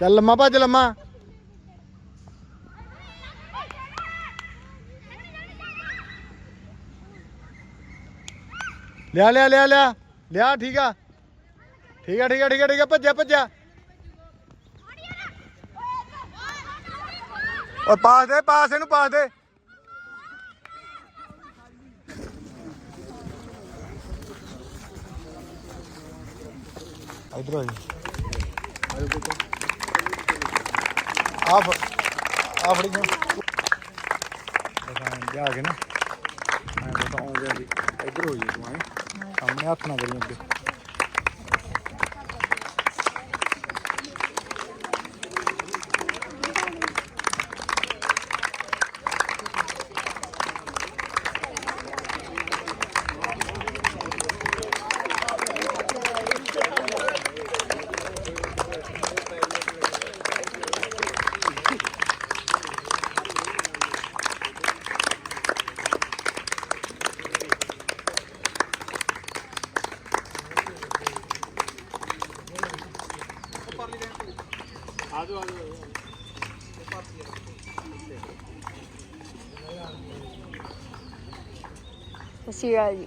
ਚੱਲ ਲੰਮਾ ਭੱਜ, ਲੰਮਾ। ਲਿਆ ਲਿਆ ਲਿਆ ਲਿਆ। ਲਿਆ, ਠੀਕ ਆ। ਠੀਕ ਆ ਠੀਕ ਆ ਠੀਕ ਆ ਠੀਕ ਆ। ਭੱਜਿਆ ਭੱਜਿਆ। ਓ ਪਾਸ ਦੇ, ਪਾਸ ਇਹਨੂੰ, ਪਾਸ ਦੇ। ਇਧਰ ਆ ਜੀ। ਆ ਆ ਫੜੀ ਜਾ। ਬਤਾ ਜਾ ਕੇ ਨਾ, ਮੈਂ ਬਤਾਉਂਗਾ ਜੀ, ਇਧਰ ਹੋ ਜੀ, ਤੂੰ ਐਂ ਸਾਹਮਣੇ ਹੱਥ ਨਾ ਕਰੀ ਅੱਗੇ ਸਤਿ ਸ਼੍ਰੀ ਅਕਾਲ ਜੀ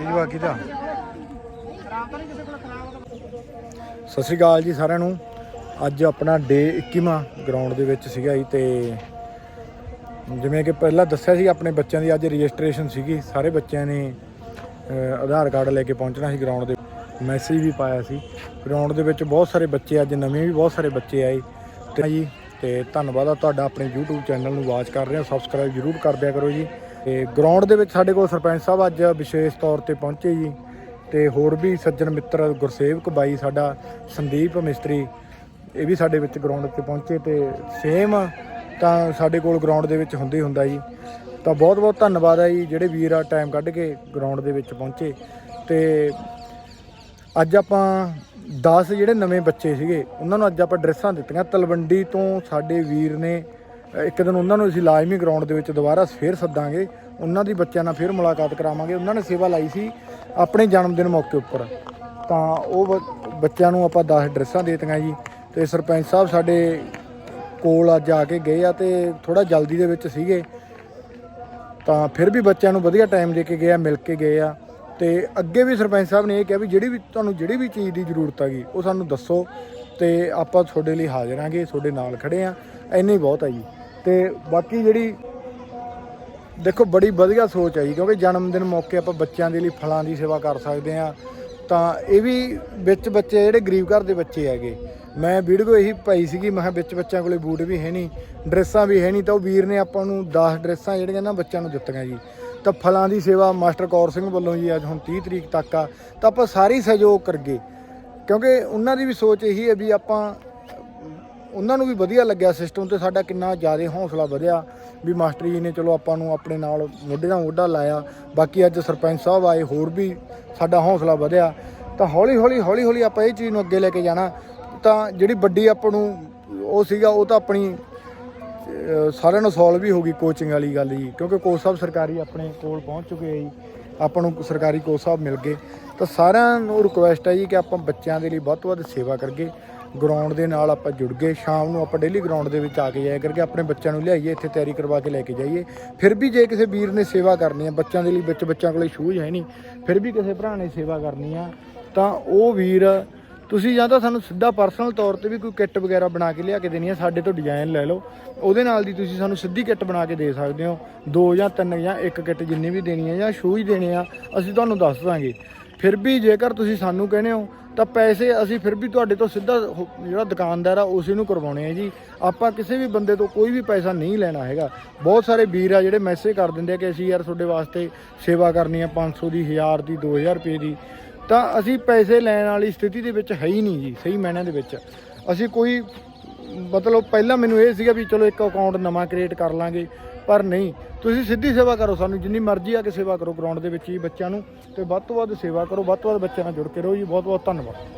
ਇਹ ਬਾਕੀ ਦਾ ਸਤਿ ਸ਼੍ਰੀ ਅਕਾਲ ਜੀ ਸਾਰਿਆਂ ਨੂੰ। ਅੱਜ ਆਪਣਾ ਡੇ 21ਵਾਂ ਗਰਾਊਂਡ ਦੇ ਵਿੱਚ ਸੀਗਾ ਜੀ ਤੇ ਜਿਵੇਂ ਕਿ ਪਹਿਲਾਂ ਦੱਸਿਆ ਸੀ ਆਪਣੇ ਬੱਚਿਆਂ ਦੀ ਅੱਜ ਰਜਿਸਟ੍ਰੇਸ਼ਨ ਸੀਗੀ। ਸਾਰੇ ਬੱਚਿਆਂ ਨੇ ਆਧਾਰ ਕਾਰਡ ਲੈ ਕੇ ਪਹੁੰਚਣਾ ਸੀ ਗਰਾਊਂਡ ਦੇ ਮੈਸੇਜ ਵੀ ਪਾਇਆ ਸੀ। ਗਰਾਊਂਡ ਦੇ ਵਿੱਚ ਬਹੁਤ ਸਾਰੇ ਬੱਚੇ ਅੱਜ, ਨਵੇਂ ਵੀ ਬਹੁਤ ਸਾਰੇ ਬੱਚੇ ਆਏ। ਤੇ ਜੀ, ਤੇ ਧੰਨਵਾਦ ਆ ਤੁਹਾਡਾ ਆਪਣੇ YouTube ਚੈਨਲ ਨੂੰ ਵਾਚ ਕਰ ਰਹੇ ਹੋ। ਸਬਸਕ੍ਰਾਈਬ ਜਰੂਰ ਕਰ ਦਿਆ ਕਰੋ ਜੀ। ਤੇ ਗਰਾਊਂਡ ਦੇ ਵਿੱਚ ਸਾਡੇ ਕੋਲ ਸਰਪੰਚ ਸਾਹਿਬ ਅੱਜ ਵਿਸ਼ੇਸ਼ ਤੌਰ ਤੇ ਪਹੁੰਚੇ ਜੀ ਤੇ ਹੋਰ ਵੀ ਸੱਜਣ ਮਿੱਤਰ ਗੁਰਸੇਵਕ ਬਾਈ, ਸਾਡਾ ਸੰਦੀਪ ਮਿਸਤਰੀ, ਇਹ ਵੀ ਸਾਡੇ ਵਿੱਚ ਗਰਾਊਂਡ ਤੇ ਪਹੁੰਚੇ ਤੇ ਸੇਮ ਤਾਂ ਸਾਡੇ ਕੋਲ ਗਰਾਊਂਡ ਦੇ ਵਿੱਚ ਹੁੰਦੇ ਹੀ ਹੁੰਦਾ ਜੀ। ਤਾਂ ਬਹੁਤ ਬਹੁਤ ਧੰਨਵਾਦ ਹੈ ਜੀ, ਜਿਹੜੇ ਵੀਰ ਆ ਟਾਈਮ ਕੱਢ ਕੇ ਗਰਾਊਂਡ ਦੇ ਵਿੱਚ ਪਹੁੰਚੇ। ਤੇ ਅੱਜ ਆਪਾਂ 10 ਜਿਹੜੇ ਨਵੇਂ ਬੱਚੇ ਸੀਗੇ, ਉਹਨਾਂ ਨੂੰ ਅੱਜ ਆਪਾਂ ਡਰੈਸਾਂ ਦਿੱਤੀਆਂ। ਤਲਵੰਡੀ ਤੋਂ ਸਾਡੇ ਵੀਰ ਨੇ ਇੱਕ ਦਿਨ ਉਹਨਾਂ ਨੂੰ ਅਸੀਂ ਲਾਜ਼ਮੀ ਗਰਾਊਂਡ ਦੇ ਵਿੱਚ ਦੁਬਾਰਾ ਫੇਰ ਸੱਦਾਂਗੇ, ਉਹਨਾਂ ਦੀ ਬੱਚਿਆਂ ਨਾਲ ਫੇਰ ਮੁਲਾਕਾਤ ਕਰਾਵਾਂਗੇ। ਉਹਨਾਂ ਨੇ ਸੇਵਾ ਲਾਈ ਸੀ ਆਪਣੇ ਜਨਮ ਦਿਨ ਮੌਕੇ ਉੱਪਰ। ਤਾਂ ਉਹ ਬ- ਬੱਚਿਆਂ ਨੂੰ ਆਪਾਂ 10 ਡਰੈਸਾਂ ਦੇ ਦਿੱਤੀਆਂ ਜੀ ਤੇ ਸਰਪੰਚ ਸਾਹਿਬ ਸਾਡੇ ਕੋਲ ਅੱਜ ਆ ਕੇ ਗਏ ਆ ਤੇ ਥੋੜਾ ਜਲਦੀ ਦੇ ਵਿੱਚ ਸੀਗੇ। ਤਾਂ ਫਿਰ ਵੀ ਬੱਚਿਆਂ ਨੂੰ ਵਧੀਆ ਟਾਈਮ ਦੇ ਕੇ ਗਏ ਆ, ਮਿਲ ਕੇ ਗਏ ਆ। ਤੇ ਅੱਗੇ ਵੀ ਸਰਪੰਚ ਸਾਹਿਬ ਨੇ ਇਹ ਕਿਹਾ ਵੀ ਜਿਹੜੀ ਵੀ ਤੁਹਾਨੂੰ ਜਿਹੜੀ ਵੀ ਚੀਜ਼ ਦੀ ਜ਼ਰੂਰਤ ਹੈਗੀ ਉਹ ਸਾਨੂੰ ਦੱਸੋ ਤੇ ਆਪਾਂ ਤੁਹਾਡੇ ਲਈ ਹਾਜ਼ਰ ਆਂਗੇ ਤੁਹਾਡੇ ਨਾਲ ਖੜੇ ਆ। ਇੰਨੀ ਬਹੁਤ ਹੈ ਜੀ। ਤੇ ਬਾਕੀ ਜਿਹੜੀ ਦੇਖੋ ਬੜੀ ਵਧੀਆ ਸੋਚ ਹੈ ਜੀ, ਕਿਉਂਕਿ ਜਨਮ ਦਿਨ ਮੌਕੇ ਆਪਾਂ ਬੱਚਿਆਂ ਦੇ ਲਈ ਫਲਾਂ ਦੀ ਸੇਵਾ ਕਰ ਸਕਦੇ ਆ ਤਾਂ ਇਹ ਵੀ ਵਿੱਚ ਬੱਚੇ ਜਿਹੜੇ ਗਰੀਬ ਘਰ ਦੇ ਬੱਚੇ ਹੈਗੇ। ਮੈਂ ਵੀਡੀਓ ਇਹੀ ਪਾਈ ਸੀਗੀ, ਮੈਂ ਕਿਹਾ ਵਿੱਚ ਬੱਚਿਆਂ ਕੋਲੇ ਬੂਟ ਵੀ ਹੈ ਨਹੀਂ, ਡਰੈਸਾਂ ਵੀ ਹੈ ਨਹੀਂ, ਤਾਂ ਉਹ ਵੀਰ ਨੇ ਆਪਾਂ ਨੂੰ 10 ਡਰੈਸਾਂ ਜਿਹੜੀਆਂ ਨਾ ਬੱਚਿਆਂ ਨੂੰ ਦਿੱਤੀਆਂ ਜੀ। ਤਾਂ ਫਲਾਂ ਦੀ ਸੇਵਾ ਮਾਸਟਰ ਕੌਰ ਸਿੰਘ ਵੱਲੋਂ ਜੀ ਅੱਜ ਹੁਣ 30 ਤਰੀਕ ਤੱਕ ਆ। ਤਾਂ ਆਪਾਂ ਸਾਰੀ ਸਹਿਯੋਗ ਕਰਗੇ ਕਿਉਂਕਿ ਉਹਨਾਂ ਦੀ ਵੀ ਸੋਚ ਇਹੀ ਹੈ ਵੀ ਆਪਾਂ ਉਹਨਾਂ ਨੂੰ ਵੀ ਵਧੀਆ ਲੱਗਿਆ ਸਿਸਟਮ ਤੇ ਸਾਡਾ ਕਿੰਨਾ ਜ਼ਿਆਦਾ ਹੌਸਲਾ ਵਧਿਆ ਵੀ ਮਾਸਟਰ ਜੀ ਨੇ ਚਲੋ ਆਪਾਂ ਨੂੰ ਆਪਣੇ ਨਾਲ ਮੋਢੇ ਨਾਲ ਮੋਢਾ ਲਾਇਆ। ਬਾਕੀ ਅੱਜ ਸਰਪੰਚ ਸਾਹਿਬ ਆਏ, ਹੋਰ ਵੀ ਸਾਡਾ ਹੌਸਲਾ ਵਧਿਆ। ਤਾਂ ਹੌਲੀ ਹੌਲੀ ਹੌਲੀ ਹੌਲੀ ਆਪਾਂ ਇਹ ਚੀਜ਼ ਨੂੰ ਅੱਗੇ ਲੈ ਕੇ ਜਾਣਾ। ਤਾਂ ਜਿਹੜੀ ਵੱਡੀ ਆਪਾਂ ਨੂੰ ਉਹ ਸੀਗਾ, ਉਹ ਤਾਂ ਆਪਣੀ ਸਾਰਿਆਂ ਨੂੰ ਸੋਲਵ ਵੀ ਹੋ ਗਈ ਕੋਚਿੰਗ ਵਾਲੀ ਗੱਲ ਜੀ। ਕਿਉਂਕਿ ਕੋਚ ਸਾਹਿਬ ਸਰਕਾਰੀ ਆਪਣੇ ਕੋਲ ਪਹੁੰਚ ਚੁੱਕੇ ਆ ਜੀ। ਆਪਾਂ ਨੂੰ ਸਰਕਾਰੀ ਕੋਚ ਸਾਹਿਬ ਮਿਲ ਗਏ। ਤਾਂ ਸਾਰਿਆਂ ਨੂੰ ਰਿਕੁਐਸਟ ਹੈ ਜੀ ਕਿ ਆਪਾਂ ਬੱਚਿਆਂ ਦੇ ਲਈ ਵੱਧ ਤੋਂ ਵੱਧ ਸੇਵਾ ਕਰਗੇ ਗਰਾਊਂਡ ਦੇ ਨਾਲ ਆਪਾਂ ਜੁੜ ਗਏ। ਸ਼ਾਮ ਨੂੰ ਆਪਾਂ ਡੇਲੀ ਗਰਾਊਂਡ ਦੇ ਵਿੱਚ ਆ ਕੇ ਜਾਇਆ ਕਰਕੇ ਆਪਣੇ ਬੱਚਿਆਂ ਨੂੰ ਲਿਆਈਏ, ਇੱਥੇ ਤਿਆਰੀ ਕਰਵਾ ਕੇ ਲੈ ਕੇ ਜਾਈਏ। ਫਿਰ ਵੀ ਜੇ ਕਿਸੇ ਵੀਰ ਨੇ ਸੇਵਾ ਕਰਨੀ ਹੈ ਬੱਚਿਆਂ ਦੇ ਲਈ ਵਿੱਚ ਬੱਚਿਆਂ ਕੋਲੇ ਸ਼ੂਜ਼ ਹੈ ਨਹੀਂ, ਫਿਰ ਵੀ ਕਿਸੇ ਭਰਾ ਨੇ ਸੇਵਾ ਕਰਨੀ ਆ, ਤਾਂ ਉਹ ਵੀਰ, ਤੁਸੀਂ ਜਾਂ ਤਾਂ ਸਾਨੂੰ ਸਿੱਧਾ ਪਰਸਨਲ ਤੌਰ ਤੇ ਵੀ ਕੋਈ ਕਿੱਟ ਵਗੈਰਾ ਬਣਾ ਕੇ ਲਿਆ ਕੇ ਦੇਣੀ ਹੈ ਸਾਡੇ ਤੋਂ ਡਿਜ਼ਾਈਨ ਲੈ ਲਓ। ਉਹਦੇ ਨਾਲ ਦੀ ਤੁਸੀਂ ਸਾਨੂੰ ਸਿੱਧੀ ਕਿੱਟ ਬਣਾ ਕੇ ਦੇ ਸਕਦੇ ਹੋ। ਦੋ ਜਾਂ ਤਿੰਨ ਜਾਂ ਇੱਕ ਕਿੱਟ ਜਿੰਨੀ ਵੀ ਦੇਣੀ ਹੈ ਜਾਂ ਸ਼ੂਜ਼ ਦੇਣੇ ਆ, ਅਸੀਂ ਤੁਹਾਨੂੰ ਦੱਸ ਦਾਂਗੇ। ਫਿਰ ਵੀ ਜੇਕਰ ਤੁਸੀਂ ਸਾਨੂੰ ਕਹਿੰਦੇ ਹੋ ਤਾਂ ਪੈਸੇ ਅਸੀਂ ਫਿਰ ਵੀ ਤੁਹਾਡੇ ਤੋਂ ਸਿੱਧਾ ਉਹ ਜਿਹੜਾ ਦੁਕਾਨਦਾਰ ਆ, ਉਸੇ ਨੂੰ ਕਰਵਾਉਣੇ ਆ ਜੀ। ਆਪਾਂ ਕਿਸੇ ਵੀ ਬੰਦੇ ਤੋਂ ਕੋਈ ਵੀ ਪੈਸਾ ਨਹੀਂ ਲੈਣਾ ਹੈਗਾ। ਬਹੁਤ ਸਾਰੇ ਵੀਰ ਆ ਜਿਹੜੇ ਮੈਸੇਜ ਕਰ ਦਿੰਦੇ ਆ ਕਿ ਅਸੀਂ ਯਾਰ ਤੁਹਾਡੇ ਵਾਸਤੇ ਸੇਵਾ ਕਰਨੀ ਆ 500 ਦੀ 1000 ਦੀ 2000 ਰੁਪਏ ਦੀ। ਤਾਂ ਅਸੀਂ ਪੈਸੇ ਲੈਣ ਵਾਲੀ ਸਥਿਤੀ ਦੇ ਵਿੱਚ ਹੈ ਹੀ ਨਹੀਂ ਜੀ, ਸਹੀ ਮਾਇਨਿਆਂ ਦੇ ਵਿੱਚ। ਅਸੀਂ ਕੋਈ ਮਤਲਬ ਪਹਿਲਾਂ ਮੈਨੂੰ ਇਹ ਸੀਗਾ ਵੀ ਚਲੋ ਇੱਕ ਅਕਾਊਂਟ ਨਵਾਂ ਕ੍ਰੀਏਟ ਕਰ ਲਾਂਗੇ, ਪਰ ਨਹੀਂ। ਤੁਸੀਂ ਸਿੱਧੀ ਸੇਵਾ ਕਰੋ ਸਾਨੂੰ, ਜਿੰਨੀ ਮਰਜ਼ੀ ਆ ਕੇ ਸੇਵਾ ਕਰੋ ਗਰਾਊਂਡ ਦੇ ਵਿੱਚ ਹੀ ਬੱਚਿਆਂ ਨੂੰ, ਤੇ ਵੱਧ ਤੋਂ ਵੱਧ ਸੇਵਾ ਕਰੋ, ਵੱਧ ਤੋਂ ਵੱਧ ਬੱਚਿਆਂ ਨਾਲ ਜੁੜ ਕੇ ਰਹੋ ਜੀ। ਬਹੁਤ ਬਹੁਤ ਧੰਨਵਾਦ।